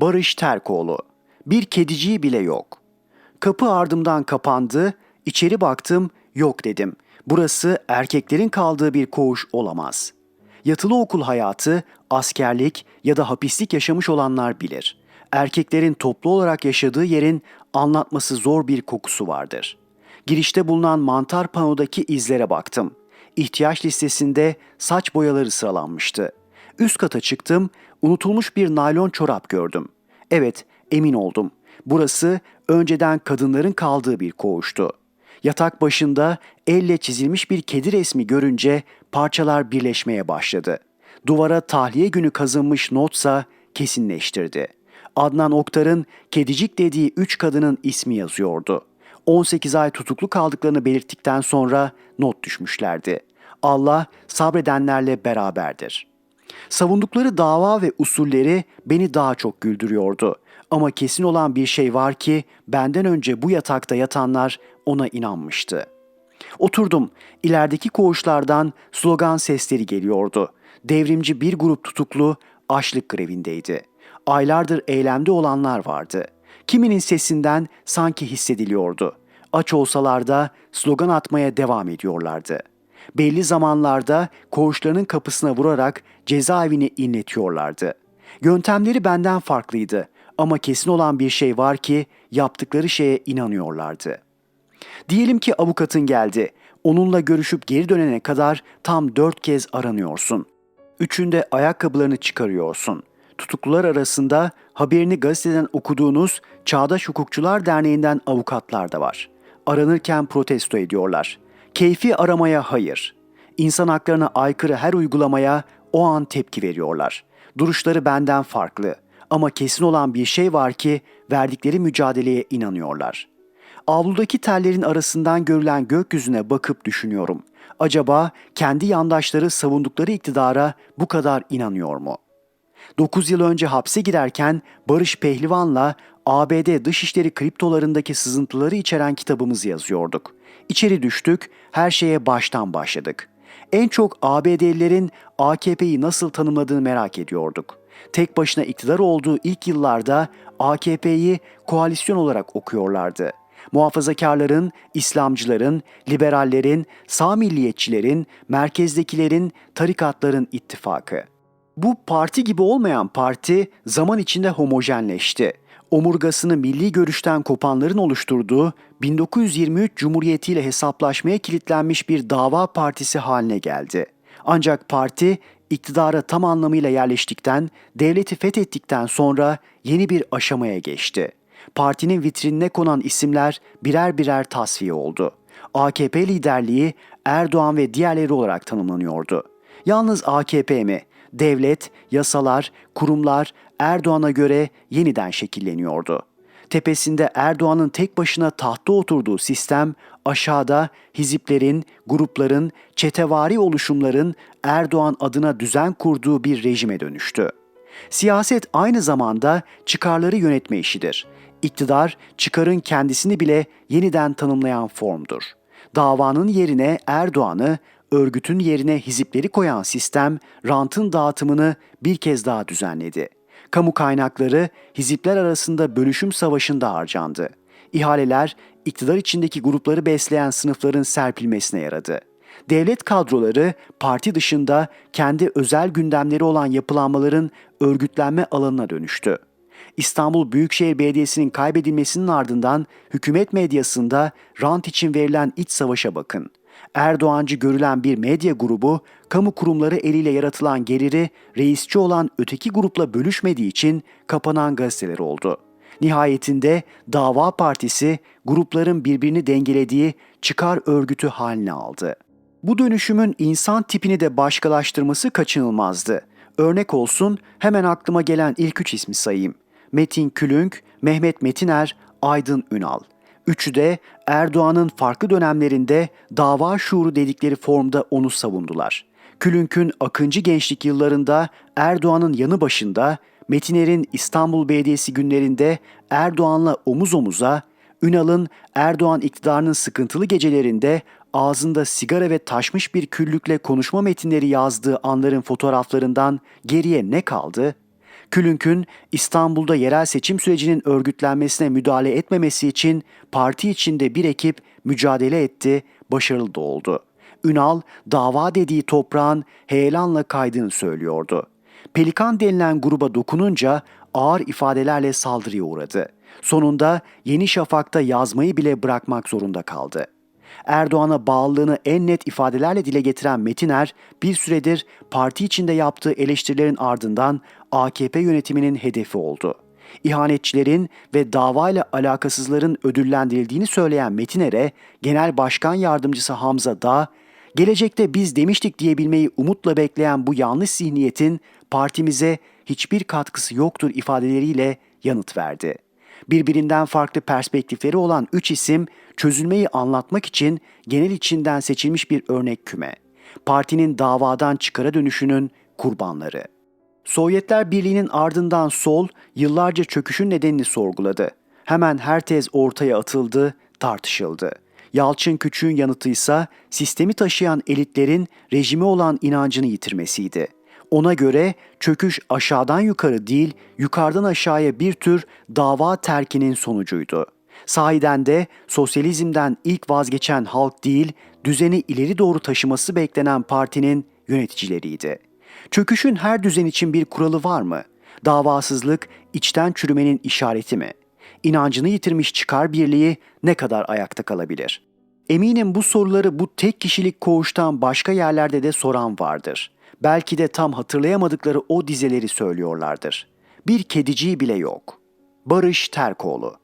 Barış Terkoğlu. Bir kediciği bile yok. Kapı ardımdan kapandı, içeri baktım, yok dedim. Burası erkeklerin kaldığı bir koğuş olamaz. Yatılı okul hayatı, askerlik ya da hapislik yaşamış olanlar bilir. Erkeklerin toplu olarak yaşadığı yerin anlatması zor bir kokusu vardır. Girişte bulunan mantar panodaki izlere baktım. İhtiyaç listesinde saç boyaları sıralanmıştı. Üst kata çıktım, unutulmuş bir naylon çorap gördüm. Evet, emin oldum. Burası önceden kadınların kaldığı bir koğuştu. Yatak başında elle çizilmiş bir kedi resmi görünce parçalar birleşmeye başladı. Duvara tahliye günü kazınmış notsa kesinleştirdi. Adnan Oktar'ın kedicik dediği üç kadının ismi yazıyordu. 18 ay tutuklu kaldıklarını belirttikten sonra not düşmüşlerdi. Allah sabredenlerle beraberdir. Savundukları dava ve usulleri beni daha çok güldürüyordu. Ama kesin olan bir şey var ki benden önce bu yatakta yatanlar ona inanmıştı. Oturdum. İlerideki koğuşlardan slogan sesleri geliyordu. Devrimci bir grup tutuklu açlık grevindeydi. Aylardır eylemde olanlar vardı. Kiminin sesinden sanki hissediliyordu. Aç olsalar da slogan atmaya devam ediyorlardı. Belli zamanlarda koğuşlarının kapısına vurarak cezaevini inletiyorlardı. Yöntemleri benden farklıydı ama kesin olan bir şey var ki yaptıkları şeye inanıyorlardı. Diyelim ki avukatın geldi. Onunla görüşüp geri dönene kadar tam dört kez aranıyorsun. Üçünde ayakkabılarını çıkarıyorsun. Tutuklular arasında haberini gazeteden okuduğunuz Çağdaş Hukukçular Derneği'nden avukatlar da var. Aranırken protesto ediyorlar. Keyfi aramaya hayır. İnsan haklarına aykırı her uygulamaya o an tepki veriyorlar. Duruşları benden farklı ama kesin olan bir şey var ki verdikleri mücadeleye inanıyorlar. Avludaki tellerin arasından görülen gökyüzüne bakıp düşünüyorum. Acaba kendi yandaşları savundukları iktidara bu kadar inanıyor mu? 9 yıl önce hapse girerken Barış Pehlivan'la ABD dışişleri kriptolarındaki sızıntıları içeren kitabımızı yazıyorduk. İçeri düştük, her şeye baştan başladık. En çok ABD'lilerin AKP'yi nasıl tanımladığını merak ediyorduk. Tek başına iktidar olduğu ilk yıllarda AKP'yi koalisyon olarak okuyorlardı. Muhafazakarların, İslamcıların, liberallerin, sağ milliyetçilerin, merkezdekilerin, tarikatların ittifakı. Bu parti gibi olmayan parti zaman içinde homojenleşti. Omurgasını milli görüşten kopanların oluşturduğu 1923 Cumhuriyeti ile hesaplaşmaya kilitlenmiş bir dava partisi haline geldi. Ancak parti iktidara tam anlamıyla yerleştikten, devleti fethettikten sonra yeni bir aşamaya geçti. Partinin vitrinine konan isimler birer birer tasfiye oldu. AKP liderliği Erdoğan ve diğerleri olarak tanımlanıyordu. Yalnız AKP mi? Devlet, yasalar, kurumlar Erdoğan'a göre yeniden şekilleniyordu. Tepesinde Erdoğan'ın tek başına tahtta oturduğu sistem aşağıda hiziplerin, grupların, çetevari oluşumların Erdoğan adına düzen kurduğu bir rejime dönüştü. Siyaset aynı zamanda çıkarları yönetme işidir. İktidar çıkarın kendisini bile yeniden tanımlayan formdur. Davanın yerine Erdoğan'ı, örgütün yerine hizipleri koyan sistem rantın dağıtımını bir kez daha düzenledi. Kamu kaynakları hizipler arasında bölüşüm savaşında harcandı. İhaleler iktidar içindeki grupları besleyen sınıfların serpilmesine yaradı. Devlet kadroları parti dışında kendi özel gündemleri olan yapılanmaların örgütlenme alanına dönüştü. İstanbul Büyükşehir Belediyesi'nin kaybedilmesinin ardından hükümet medyasında rant için verilen iç savaşa bakın. Erdoğancı görülen bir medya grubu, kamu kurumları eliyle yaratılan geliri reisçi olan öteki grupla bölüşmediği için kapanan gazeteler oldu. Nihayetinde dava partisi grupların birbirini dengelediği çıkar örgütü haline aldı. Bu dönüşümün insan tipini de başkalaştırması kaçınılmazdı. Örnek olsun hemen aklıma gelen ilk üç ismi sayayım. Metin Külünk, Mehmet Metiner, Aydın Ünal. Üçü de Erdoğan'ın farklı dönemlerinde dava şuuru dedikleri formda onu savundular. Külünk'ün Akıncı gençlik yıllarında Erdoğan'ın yanı başında, Metiner'in İstanbul Belediyesi günlerinde Erdoğan'la omuz omuza, Ünal'ın Erdoğan iktidarının sıkıntılı gecelerinde ağzında sigara ve taşmış bir küllükle konuşma metinleri yazdığı anların fotoğraflarından geriye ne kaldı? Külünk'ün İstanbul'da yerel seçim sürecinin örgütlenmesine müdahale etmemesi için parti içinde bir ekip mücadele etti, başarılı da oldu. Ünal dava dediği toprağın heyelanla kaydığını söylüyordu. Pelikan denilen gruba dokununca ağır ifadelerle saldırıya uğradı. Sonunda Yeni Şafak'ta yazmayı bile bırakmak zorunda kaldı. Erdoğan'a bağlılığını en net ifadelerle dile getiren Metiner bir süredir parti içinde yaptığı eleştirilerin ardından AKP yönetiminin hedefi oldu. İhanetçilerin ve davayla alakasızların ödüllendirildiğini söyleyen Metiner'e Genel Başkan Yardımcısı Hamza Dağ, gelecekte biz demiştik diyebilmeyi umutla bekleyen bu yanlış zihniyetin partimize hiçbir katkısı yoktur ifadeleriyle yanıt verdi. Birbirinden farklı perspektifleri olan üç isim çözülmeyi anlatmak için genel içinden seçilmiş bir örnek küme. Partinin davadan çıkara dönüşünün kurbanları. Sovyetler Birliği'nin ardından sol yıllarca çöküşün nedenini sorguladı. Hemen her tez ortaya atıldı, tartışıldı. Yalçın Küçük'ün yanıtı ise sistemi taşıyan elitlerin rejime olan inancını yitirmesiydi. Ona göre çöküş aşağıdan yukarı değil, yukarıdan aşağıya bir tür dava terkinin sonucuydu. Sahiden de sosyalizmden ilk vazgeçen halk değil, düzeni ileri doğru taşıması beklenen partinin yöneticileriydi. Çöküşün her düzen için bir kuralı var mı? Davasızlık içten çürümenin işareti mi? İnancını yitirmiş çıkar birliği ne kadar ayakta kalabilir? Eminim bu soruları bu tek kişilik koğuştan başka yerlerde de soran vardır. Belki de tam hatırlayamadıkları o dizeleri söylüyorlardır. Bir kediciği bile yok. Barış Terkoğlu